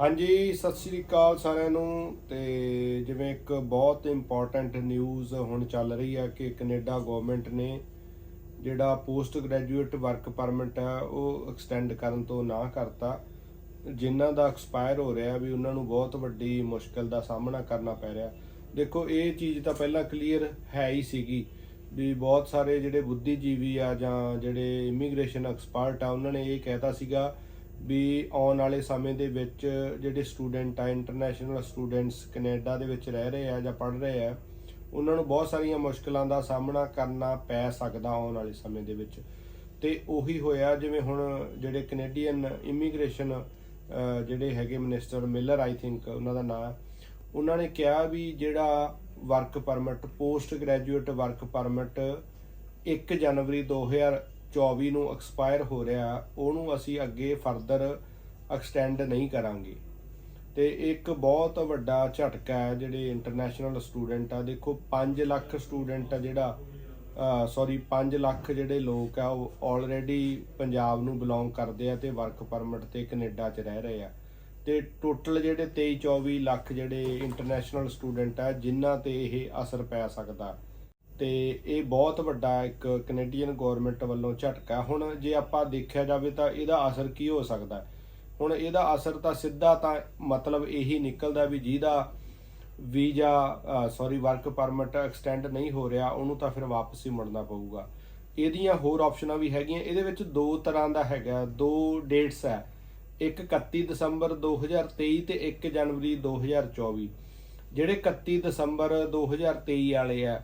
ਹਾਂਜੀ, ਸਤਿ ਸ੍ਰੀ ਅਕਾਲ ਸਾਰਿਆਂ ਨੂੰ ਤੇ ਜਿਵੇਂ ਇੱਕ ਬਹੁਤ ਇੰਪੋਰਟੈਂਟ ਨਿਊਜ਼ ਹੁਣ ਚੱਲ ਰਹੀ ਹੈ ਕਿ ਕੈਨੇਡਾ ਗਵਰਨਮੈਂਟ ਨੇ ਜਿਹੜਾ ਪੋਸਟ ਗ੍ਰੈਜੂਏਟ ਵਰਕ ਪਰਮਿਟ ਆ ਉਹ ਐਕਸਟੈਂਡ ਕਰਨ ਤੋਂ ਨਾ ਕਰਤਾ। ਜਿਨ੍ਹਾਂ ਦਾ ਐਕਸਪਾਇਰ ਹੋ ਰਿਹਾ ਵੀ ਉਹਨਾਂ ਨੂੰ ਬਹੁਤ ਵੱਡੀ ਮੁਸ਼ਕਲ ਦਾ ਸਾਹਮਣਾ ਕਰਨਾ ਪੈ ਰਿਹਾ। ਦੇਖੋ, ਇਹ ਚੀਜ਼ ਤਾਂ ਪਹਿਲਾਂ ਕਲੀਅਰ ਹੈ ਹੀ ਸੀਗੀ ਵੀ ਬਹੁਤ ਸਾਰੇ ਜਿਹੜੇ ਬੁੱਧੀਜੀਵੀ ਆ ਜਾਂ ਜਿਹੜੇ ਇਮੀਗ੍ਰੇਸ਼ਨ ਐਕਸਪਰਟ ਆ, ਉਹਨਾਂ ਨੇ ਇਹ ਕਹਿਤਾ ਸੀਗਾ ਵੀ ਆਉਣ ਵਾਲੇ ਸਮੇਂ ਦੇ ਵਿੱਚ ਜਿਹੜੇ ਸਟੂਡੈਂਟ ਆ ਇੰਟਰਨੈਸ਼ਨਲ ਸਟੂਡੈਂਟਸ ਕੈਨੇਡਾ ਦੇ ਵਿੱਚ ਰਹਿ ਰਹੇ ਆ ਜਾਂ ਪੜ੍ਹ ਰਹੇ ਆ, ਉਹਨਾਂ ਨੂੰ ਬਹੁਤ ਸਾਰੀਆਂ ਮੁਸ਼ਕਲਾਂ ਦਾ ਸਾਹਮਣਾ ਕਰਨਾ ਪੈ ਸਕਦਾ ਆਉਣ ਵਾਲੇ ਸਮੇਂ ਦੇ ਵਿੱਚ। ਤੇ ਉਹੀ ਹੋਇਆ ਜਿਵੇਂ ਹੁਣ ਜਿਹੜੇ ਕੈਨੇਡੀਅਨ ਇਮੀਗ੍ਰੇਸ਼ਨ ਜਿਹੜੇ ਹੈਗੇ ਮਿਨਿਸਟਰ ਮਿਲਰ, ਆਈ ਥਿੰਕ ਉਹਨਾਂ ਦਾ ਨਾਮ ਉਹਨਾਂ ਨੇ ਕਿਹਾ ਵੀ ਜਿਹੜਾ work permit post graduate work permit 1 ਜਨਵਰੀ 2024 ਨੂੰ ਐਕਸਪਾਇਰ ਹੋ ਰਿਹਾ, ਉਹਨੂੰ ਅਸੀਂ ਅੱਗੇ ਫਰਦਰ ਐਕਸਟੈਂਡ ਨਹੀਂ ਕਰਾਂਗੇ। ਤੇ ਇੱਕ ਬਹੁਤ ਵੱਡਾ ਝਟਕਾ ਹੈ, ਜਿਹੜੇ ਇੰਟਰਨੈਸ਼ਨਲ ਸਟੂਡੈਂਟ ਆ, ਦੇਖੋ 5 ਲੱਖ ਸਟੂਡੈਂਟ ਆ ਜਿਹੜਾ ਸੌਰੀ 5 ਲੱਖ ਜਿਹੜੇ ਲੋਕ ਆ, ਉਹ ਆਲਰੇਡੀ ਪੰਜਾਬ ਨੂੰ ਬਿਲੋਂਗ ਕਰਦੇ ਆ ਤੇ ਵਰਕ ਪਰਮਿਟ ਤੇ ਕੈਨੇਡਾ 'ਚ ਰਹਿ ਰਹੇ ਆ। ਤੇ ਟੋਟਲ ਜਿਹੜੇ 23 24 ਲੱਖ ਜਿਹੜੇ ਇੰਟਰਨੈਸ਼ਨਲ ਸਟੂਡੈਂਟ ਆ, ਜਿਨ੍ਹਾਂ ਤੇ ਇਹ ਅਸਰ ਪੈ ਸਕਦਾ। ਤੇ ਇਹ ਬਹੁਤ ਵੱਡਾ ਇੱਕ ਕੈਨੇਡੀਅਨ ਗਵਰਨਮੈਂਟ ਵੱਲੋਂ ਝਟਕਾ ਹੁਣ ਜੇ ਆਪਾਂ ਦੇਖਿਆ ਜਾਵੇ ਤਾਂ ਇਹਦਾ ਅਸਰ ਕੀ ਹੋ ਸਕਦਾ ਹੁਣ ਇਹਦਾ ਅਸਰ ਤਾਂ ਸਿੱਧਾ ਤਾਂ ਮਤਲਬ ਇਹੀ ਨਿਕਲਦਾ ਵੀ ਜਿਹਦਾ visa sorry work permit extend ਨਹੀਂ ਹੋ ਰਿਹਾ, ਉਹਨੂੰ ਤਾਂ ਫਿਰ ਵਾਪਸ ਹੀ ਮੁੜਨਾ ਪਊਗਾ। ਇਹਦੀਆਂ ਹੋਰ ਆਪਸ਼ਨਾਂ ਵੀ ਹੈਗੀਆਂ। ਇਹਦੇ ਵਿੱਚ ਦੋ ਤਰ੍ਹਾਂ ਦਾ ਹੈਗਾ, ਦੋ ਡੇਟਸ ਹੈ। ਇੱਕ 31 ਦਸੰਬਰ 2023 ਤੇ 1 ਜਨਵਰੀ 2024 ਜਿਹੜੇ 31 ਦਸੰਬਰ 2023 ਵਾਲੇ ਆ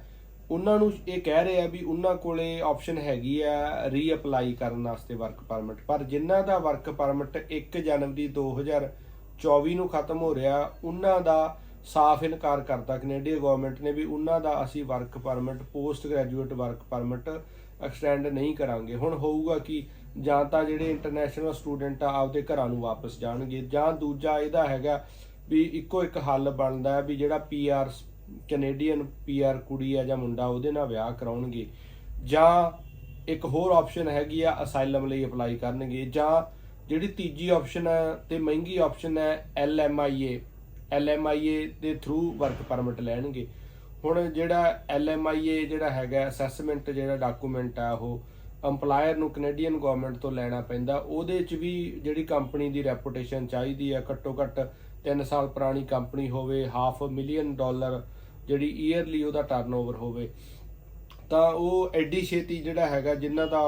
ਉਹਨਾਂ ਨੂੰ ਇਹ ਕਹਿ ਰਹੇ ਆ ਵੀ ਉਹਨਾਂ ਕੋਲੇ ਆਪਸ਼ਨ ਹੈਗੀ ਆ ਰੀਅਪਲਾਈ ਕਰਨ ਵਾਸਤੇ ਵਰਕ ਪਰਮਿਟ ਪਰ ਜਿਨ੍ਹਾਂ ਦਾ ਵਰਕ ਪਰਮਿਟ 1 ਜਨਵਰੀ 2024 ਨੂੰ ਖਤਮ ਹੋ ਰਿਹਾ, ਉਹਨਾਂ ਦਾ ਸਾਫ਼ ਇਨਕਾਰ ਕਰਤਾ ਕੈਨੇਡੀਅਨ ਗਵਰਨਮੈਂਟ ਨੇ ਵੀ ਉਹਨਾਂ ਦਾ ਅਸੀਂ work permit post graduate work permit extend ਨਹੀਂ ਕਰਾਂਗੇ। ਹੁਣ ਹੋਊਗਾ ਕਿ? ਜਾਂ ਤਾਂ ਜਿਹੜੇ ਇੰਟਰਨੈਸ਼ਨਲ ਸਟੂਡੈਂਟ ਆ, ਆਪਦੇ ਘਰਾਂ ਨੂੰ ਵਾਪਸ ਜਾਣਗੇ। ਜਾਂ ਦੂਜਾ ਇਹਦਾ ਹੈਗਾ ਵੀ ਇੱਕੋ ਇੱਕ ਹੱਲ ਬਣਦਾ ਵੀ ਜਿਹੜਾ ਪੀਆਰ ਕੈਨੇਡੀਅਨ ਪੀਆਰ ਕੁੜੀ ਆ ਜਾਂ ਮੁੰਡਾ, ਉਹਦੇ ਨਾਲ ਵਿਆਹ ਕਰਾਉਣਗੇ। ਜਾਂ ਇੱਕ ਹੋਰ ਆਪਸ਼ਨ ਹੈਗੀ ਆ ਅਸਾਈਲਮ ਲਈ ਅਪਲਾਈ ਕਰਨਗੇ। ਜਾਂ ਜਿਹੜੀ ਤੀਜੀ ਆਪਸ਼ਨ ਹੈ ਤੇ ਮਹਿੰਗੀ ਆਪਸ਼ਨ ਹੈ ਐਲਐਮਆਈਏ ਐਲਐਮਆਈਏ ਦੇ ਥਰੂ ਵਰਕ ਪਰਮਿਟ ਲੈਣਗੇ। ਹੁਣ ਜਿਹੜਾ ਐਲਐਮਆਈਏ ਜਿਹੜਾ ਹੈਗਾ ਅਸੈਸਮੈਂਟ ਜਿਹੜਾ ਡਾਕੂਮੈਂਟ ਆ, ਉਹ EMPLOYER ਨੂੰ ਕੈਨੇਡੀਅਨ ਗਵਰਨਮੈਂਟ ਤੋਂ ਲੈਣਾ ਪੈਂਦਾ। ਉਹਦੇ 'ਚ ਵੀ ਜਿਹੜੀ ਕੰਪਨੀ ਦੀ ਰੈਪੂਟੇਸ਼ਨ ਚਾਹੀਦੀ ਹੈ ਘੱਟੋ ਘੱਟ 3 ਸਾਲ ਪੁਰਾਣੀ ਕੰਪਨੀ ਹੋਵੇ ਹਾਫ ਮਿਲੀਅਨ ਡਾਲਰ ਜਿਹੜੀ ਈਅਰਲੀ ਉਹਦਾ ਟਰਨਓਵਰ ਹੋਵੇ, ਤਾਂ ਉਹ ਐਡੀ ਛੇਤੀ ਜਿਹੜਾ ਹੈਗਾ ਜਿਨ੍ਹਾਂ ਦਾ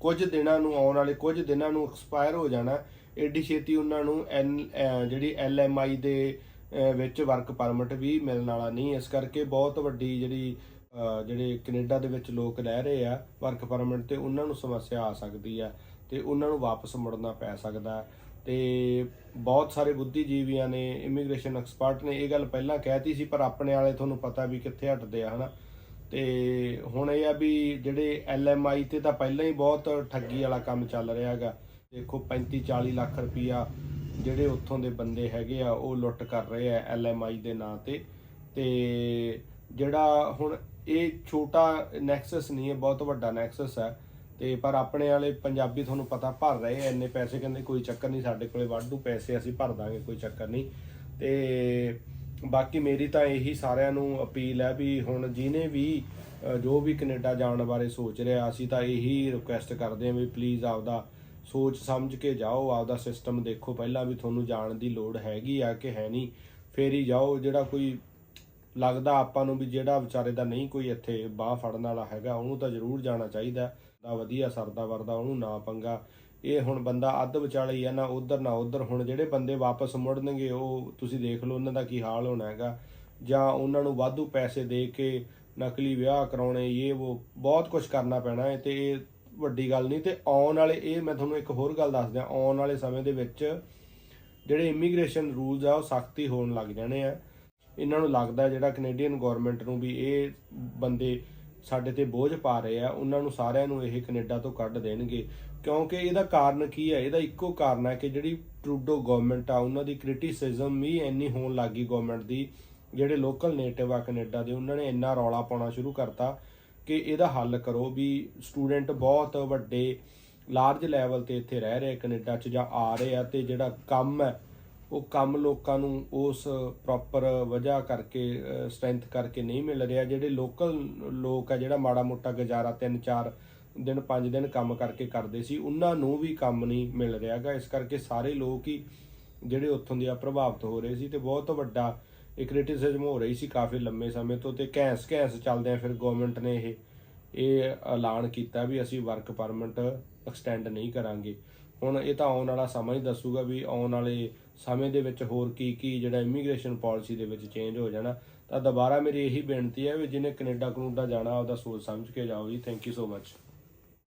ਕੁਝ ਦਿਨਾਂ ਨੂੰ ਆਉਣ ਵਾਲੇ, ਕੁਝ ਦਿਨਾਂ ਨੂੰ ਐਕਸਪਾਇਰ ਹੋ ਜਾਣਾ, ਐਡੀ ਛੇਤੀ ਉਹਨਾਂ ਨੂੰ N- ਅਹ ਜਿਹੜੀ ਐਲਐਮਆਈ ਦੇ ਵਿੱਚ ਵਰਕ ਪਰਮਿਟ ਵੀ ਮਿਲਣ ਵਾਲਾ ਨਹੀਂ। ਇਸ ਕਰਕੇ ਬਹੁਤ ਵੱਡੀ ਜਿਹੜੀ ਜਿਹੜੇ ਕੈਨੇਡਾ ਦੇ ਵਿੱਚ ਲੋਕ ਰਹਿ ਰਹੇ ਆ ਵਰਕ ਪਰਮਿਟ ਤੇ, ਉਹਨਾਂ ਨੂੰ ਸਮੱਸਿਆ ਆ ਸਕਦੀ ਆ ਤੇ ਉਹਨਾਂ ਨੂੰ ਵਾਪਸ ਮੁੜਨਾ ਪੈ ਸਕਦਾ। ਤੇ ਬਹੁਤ ਸਾਰੇ ਬੁੱਧੀਜੀਵੀਆਂ ਨੇ ਇਮੀਗ੍ਰੇਸ਼ਨ ਐਕਸਪਰਟ ਨੇ ਇਹ ਗੱਲ ਪਹਿਲਾਂ ਕਹਿਤੀ ਸੀ, ਪਰ ਆਪਣੇ ਵਾਲੇ ਤੁਹਾਨੂੰ ਪਤਾ ਵੀ ਕਿੱਥੇ ਹਟਦੇ ਆ, ਹਨਾ? ਤੇ ਹੁਣ ਇਹ ਆ ਵੀ ਜਿਹੜੇ ਐਲਐਮਆਈ ਤੇ ਤਾਂ ਪਹਿਲਾਂ ਹੀ ਬਹੁਤ ਠੱਗੀ ਵਾਲਾ ਕੰਮ ਚੱਲ ਰਿਹਾ ਹੈਗਾ। ਦੇਖੋ 35 40 ਲੱਖ ਰੁਪਈਆ ਜਿਹੜੇ ਉੱਥੋਂ ਦੇ ਬੰਦੇ ਹੈਗੇ ਆ, ਉਹ ਲੁੱਟ ਕਰ ਰਹੇ ਆ ਐਲਐਮਆਈ ਦੇ ਨਾਂ ਤੇ। ਤੇ ਜਿਹੜਾ ਹੁਣ ਇਹ ਛੋਟਾ ਨੈਕਸਸ ਨਹੀਂ ਹੈ, ਬਹੁਤ ਵੱਡਾ ਨੈਕਸਸ ਹੈ। ਤੇ ਪਰ ਆਪਣੇ ਵਾਲੇ ਪੰਜਾਬੀ ਤੁਹਾਨੂੰ ਪਤਾ ਭਰ ਰਹੇ ਆ, ਇੰਨੇ ਪੈਸੇ ਕਹਿੰਦੇ ਕੋਈ ਚੱਕਰ ਨਹੀਂ, ਸਾਡੇ ਕੋਲੇ ਵਾਧੂ ਪੈਸੇ ਅਸੀਂ ਭਰ ਦਾਂਗੇ, ਕੋਈ ਚੱਕਰ ਨਹੀਂ। ਤੇ ਬਾਕੀ ਮੇਰੀ ਤਾਂ ਇਹੀ ਸਾਰਿਆਂ ਨੂੰ ਅਪੀਲ ਹੈ ਵੀ ਹੁਣ ਜਿਹਨੇ ਵੀ ਜੋ ਵੀ ਕੈਨੇਡਾ ਜਾਣ ਬਾਰੇ ਸੋਚ ਰਿਹਾ, ਅਸੀਂ ਤਾਂ ਇਹੀ ਰਿਕੁਐਸਟ ਕਰਦੇ ਹਾਂ ਵੀ ਪਲੀਜ਼ ਆਪਦਾ ਸੋਚ ਸਮਝ ਕੇ ਜਾਓ, ਆਪਦਾ ਸਿਸਟਮ ਦੇਖੋ, ਪਹਿਲਾਂ ਵੀ ਤੁਹਾਨੂੰ ਜਾਣ ਦੀ ਲੋੜ ਹੈਗੀ ਆ ਕਿ ਹੈ ਨਹੀਂ, ਫੇਰ ਹੀ ਜਾਓ, ਜਿਹੜਾ ਕੋਈ ਲੱਗਦਾ ਆਪਾਂ ਨੂੰ ਵੀ ਜਿਹੜਾ ਵਿਚਾਰੇ ਦਾ ਨਹੀਂ ਕੋਈ ਇੱਥੇ ਬਾਹ ਫੜਨ ਵਾਲਾ ਹੈਗਾ, ਉਹਨੂੰ ਤਾਂ ਜ਼ਰੂਰ ਜਾਣਾ ਚਾਹੀਦਾ। ਦਾ ਵਧੀਆ ਸਰਦਾ ਵਰਦਾ ਉਹਨੂੰ ਨਾ ਪੰਗਾ। ਇਹ ਹੁਣ ਬੰਦਾ ਅੱਧ ਵਿਚਾਲੇ ਹੀ ਆ, ਨਾ ਉਧਰ ਨਾ ਉਧਰ। ਹੁਣ ਜਿਹੜੇ ਬੰਦੇ ਵਾਪਸ ਮੁੜਨਗੇ, ਉਹ ਤੁਸੀਂ ਦੇਖ ਲਓ ਉਹਨਾਂ ਦਾ ਕੀ ਹਾਲ ਹੋਣਾ ਹੈਗਾ। ਜਾਂ ਉਹਨਾਂ ਨੂੰ ਵਾਧੂ ਪੈਸੇ ਦੇ ਕੇ ਨਕਲੀ ਵਿਆਹ ਕਰਾਉਣੇ, ਇਹ ਉਹ ਬਹੁਤ ਕੁਝ ਕਰਨਾ ਪੈਣਾ ਹੈ ਤੇ ਇਹ ਵੱਡੀ ਗੱਲ ਨਹੀਂ। ਤੇ ਆਉਣ ਵਾਲੇ, ਇਹ ਮੈਂ ਤੁਹਾਨੂੰ ਇੱਕ ਹੋਰ ਗੱਲ ਦੱਸ ਦਿਆਂ, ਆਉਣ ਵਾਲੇ ਸਮੇਂ ਦੇ ਵਿੱਚ ਜਿਹੜੇ ਇਮੀਗ੍ਰੇਸ਼ਨ ਰੂਲਸ ਆ, ਉਹ ਸਖਤੀ ਹੋਣ ਲੱਗ ਜਾਣੇ ਆ। ਇਹਨਾਂ ਨੂੰ ਲੱਗਦਾ ਜਿਹੜਾ ਕੈਨੇਡੀਅਨ ਗਵਰਨਮੈਂਟ ਨੂੰ ਵੀ ਇਹ ਬੰਦੇ ਸਾਡੇ ਤੇ ਬੋਝ ਪਾ ਰਹੇ ਆ, ਉਹਨਾਂ ਨੂੰ ਸਾਰਿਆਂ ਨੂੰ ਇਹ ਕੈਨੇਡਾ ਤੋਂ ਕੱਢ ਦੇਣਗੇ। ਕਿਉਂਕਿ ਇਹਦਾ ਕਾਰਨ ਕੀ ਹੈ ਇਹਦਾ ਇੱਕੋ ਕਾਰਨ ਹੈ ਕਿ ਜਿਹੜੀ ਟਰੂਡੋ ਗਵਰਨਮੈਂਟ ਆ, ਉਹਨਾਂ ਦੀ ਕ੍ਰਿਟਿਸਿਜ਼ਮ ਵੀ ਇੰਨੀ ਹੋਣ ਲੱਗੀ ਗਵਰਨਮੈਂਟ ਦੀ। ਜਿਹੜੇ ਲੋਕਲ ਨੇਟਿਵ ਆ ਕੈਨੇਡਾ ਦੇ, ਉਹਨਾਂ ਨੇ ਇੰਨਾ ਰੌਲਾ ਪਾਉਣਾ ਸ਼ੁਰੂ ਕਰਤਾ ਕਿ ਇਹਦਾ ਹੱਲ ਕਰੋ ਵੀ ਸਟੂਡੈਂਟ ਬਹੁਤ ਵੱਡੇ ਲਾਰਜ ਲੈਵਲ ਤੇ ਇੱਥੇ ਰਹਿ ਰਹੇ ਕੈਨੇਡਾ 'ਚ ਜਾਂ ਆ ਰਹੇ ਆ ਤੇ ਜਿਹੜਾ ਕੰਮ ਹੈ ਉਹ ਕੰਮ ਲੋਕਾਂ ਨੂੰ ਉਸ ਪ੍ਰੋਪਰ ਵਜ੍ਹਾ ਕਰਕੇ ਸਟਰੈਂਥ ਕਰਕੇ ਨਹੀਂ ਮਿਲ ਰਿਹਾ, ਜਿਹੜੇ ਲੋਕਲ ਲੋਕ ਆ, ਜਿਹੜਾ ਮਾੜਾ ਮੋਟਾ ਗੁਜ਼ਾਰਾ 3-4 ਦਿਨ 5 ਦਿਨ ਕੰਮ ਕਰਕੇ ਕਰਦੇ ਸੀ, ਉਹਨਾਂ ਨੂੰ ਵੀ ਕੰਮ ਨਹੀਂ ਮਿਲ ਰਿਹਾਗਾ। ਇਸ ਕਰਕੇ ਸਾਰੇ ਲੋਕ ਹੀ ਜਿਹੜੇ ਉੱਥੋਂ ਦੇ ਆ, ਪ੍ਰਭਾਵਿਤ ਹੋ ਰਹੇ ਸੀ ਤੇ ਬਹੁਤ ਵੱਡਾ ਇਹ ਕ੍ਰਿਟਿਸਿਜ਼ਮ ਹੋ ਰਹੀ ਸੀ ਕਾਫੀ ਲੰਮੇ ਸਮੇਂ ਤੋਂ ਤੇ ਘੈਂਸ ਘੈਂਸ ਚੱਲਦਿਆਂ ਫਿਰ ਗਵਰਨਮੈਂਟ ਨੇ ਇਹ ਇਹ ਐਲਾਨ ਕੀਤਾ ਵੀ ਅਸੀਂ ਵਰਕ ਪਰਮਿਟ ਐਕਸਟੈਂਡ ਨਹੀਂ ਕਰਾਂਗੇ। ਹੁਣ ਇਹ ਤਾਂ ਆਉਣ ਵਾਲਾ ਸਮਾਂ ਹੀ ਦੱਸੂਗਾ ਵੀ ਆਉਣ ਵਾਲੇ ਸਮੇਂ ਦੇ ਵਿੱਚ ਹੋਰ ਕੀ ਕੀ ਜਿਹੜਾ ਇਮੀਗ੍ਰੇਸ਼ਨ ਪਾਲਿਸੀ ਦੇ ਵਿੱਚ ਚੇਂਜ ਹੋ ਜਾਣਾ। ਤਾਂ ਦੁਬਾਰਾ ਮੇਰੀ ਇਹੀ ਬੇਨਤੀ ਹੈ ਵੀ ਜਿਹਨੇ ਕੈਨੇਡਾ ਕਨੂਡਾ ਜਾਣਾ, ਉਹਦਾ ਸੋਚ ਸਮਝ ਕੇ ਜਾਓ ਜੀ। Thank you so much